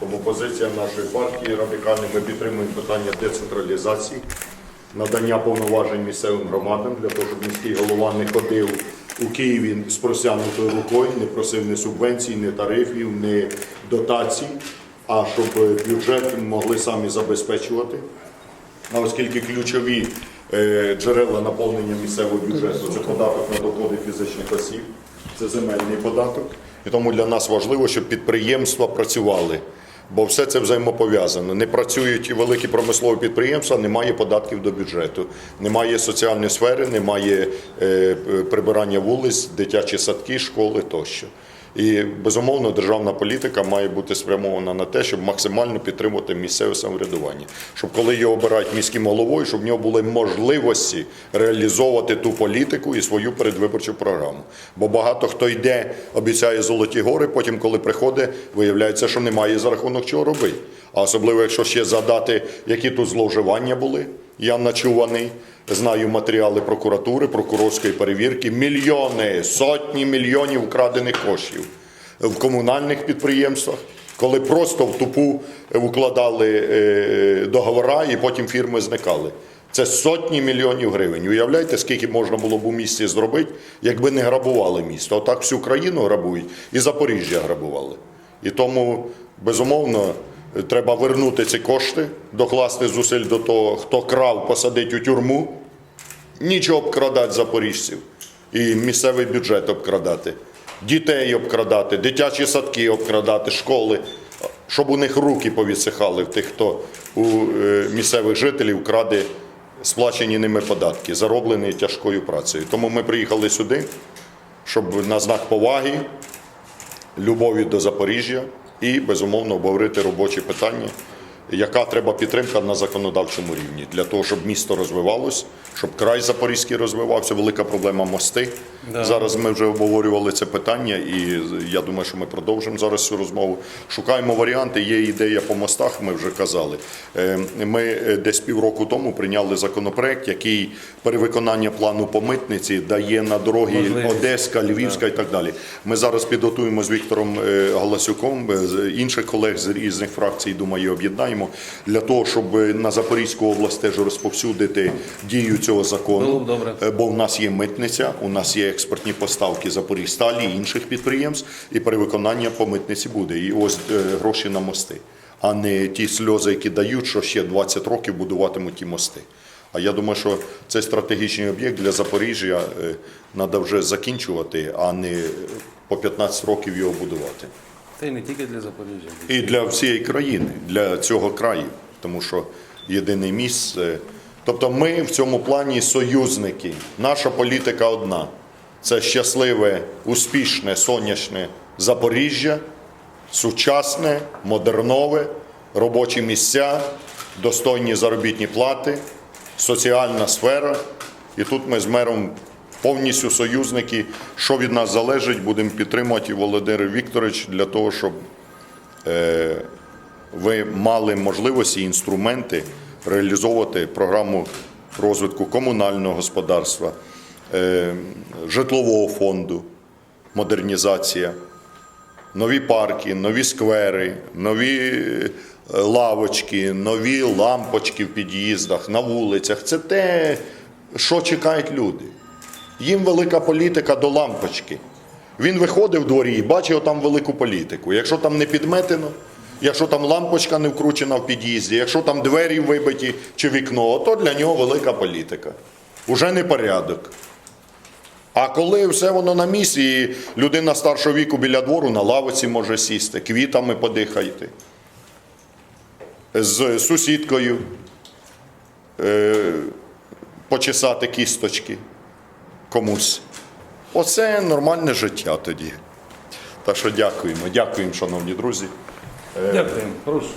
Тому позиція нашої партії радикальна, ми підтримуємо питання децентралізації, надання повноважень місцевим громадам для того, щоб міський голова не ходив у Києві з простягнутою рукою, не просив ні субвенцій, ні тарифів, ні дотацій, а щоб бюджет могли самі забезпечувати. А оскільки ключові е, джерела наповнення місцевого бюджету це податок на доходи фізичних осіб, це земельний податок. І тому для нас важливо, щоб підприємства працювали. Бо все це взаємопов'язано. Не працюють великі промислові підприємства, немає податків до бюджету, немає соціальної сфери, немає е, прибирання вулиць, дитячі садки, школи тощо. І безумовно державна політика має бути спрямована на те, щоб максимально підтримувати місцеве самоврядування, щоб коли його обирають міським головою, щоб в нього були можливості реалізовувати ту політику і свою передвиборчу програму. Бо багато хто йде, обіцяє золоті гори, потім, коли приходить, виявляється, що немає за рахунок чого робити. А особливо, якщо ще задати, які тут зловживання були. Я начуваний, знаю матеріали прокуратури, прокурорської перевірки. Мільйони, сотні мільйонів вкрадених коштів в комунальних підприємствах, коли просто в тупу укладали е, договора і потім фірми зникали. Це сотні мільйонів гривень. Уявляєте, скільки можна було б у місті зробити, якби не грабували місто. Отак всю країну грабують і Запоріжжя грабували. І тому, безумовно, треба вернути ці кошти, докласти зусиль до того, хто крав, посадить у тюрму, нічого обкрадати запоріжців. І місцевий бюджет обкрадати, дітей обкрадати, дитячі садки обкрадати, школи, щоб у них руки повідсихали в тих, хто у е, місцевих жителів краде сплачені ними податки, зароблені тяжкою працею. Тому ми приїхали сюди, щоб на знак поваги, любові до Запоріжжя і, безумовно, обговорити робочі питання, яка треба підтримка на законодавчому рівні для того, щоб місто розвивалось, щоб край Запорізький розвивався. Велика проблема мости. Зараз ми вже обговорювали це питання, і я думаю, що ми продовжимо зараз цю розмову. Шукаємо варіанти. Є ідея по мостах. Ми вже казали. Е, Ми е, десь півроку тому прийняли законопроект, який перевиконання плану по митниці дає на дороги Можливість. Одеська, Львівська і так далі. Ми зараз підготуємо з Віктором е, Галасюком, з інших колег з різних фракцій, думаю, об'єднаємо для того, щоб на Запорізьку область теж розповсюдити дію цього закону. Було б добре. Е, Бо в нас є митниця, у нас є експортні поставки Запоріжсталі і інших підприємств, і перевиконання по митниці буде. І ось е, гроші на мости, а не ті сльози, які дають, що ще 20 років будуватимуть ті мости. А я думаю, що цей стратегічний об'єкт для Запоріжжя треба вже закінчувати, а не по 15 років його будувати. Та й не тільки для Запоріжжя. І для всієї країни, для цього краю, тому що єдине місце. Тобто ми в цьому плані союзники. Наша політика одна: це щасливе, успішне, сонячне Запоріжжя, сучасне, модернове, робочі місця, достойні заробітні плати, соціальна сфера. І тут ми з мером повністю союзники. Що від нас залежить, будемо підтримувати Володимир Вікторович для того, щоб е, ви мали можливості і інструменти реалізовувати програму розвитку комунального господарства, е, житлового фонду, модернізація, нові парки, нові сквери, нові е, лавочки, нові лампочки в під'їздах, на вулицях. Це те, що чекають люди. Їм велика політика до лампочки. Він виходить в дворі і бачить там велику політику. Якщо там не підметено, якщо там лампочка не вкручена в під'їзді, якщо там двері вибиті чи вікно, то для нього велика політика. Уже не порядок. А коли все воно на місці, і людина старшого віку біля двору на лавиці може сісти, квітами подихати, з сусідкою е, почесати кісточки комусь. Оце нормальне життя тоді. Так що дякуємо. Дякуємо, шановні друзі. Дякуємо, Прошу.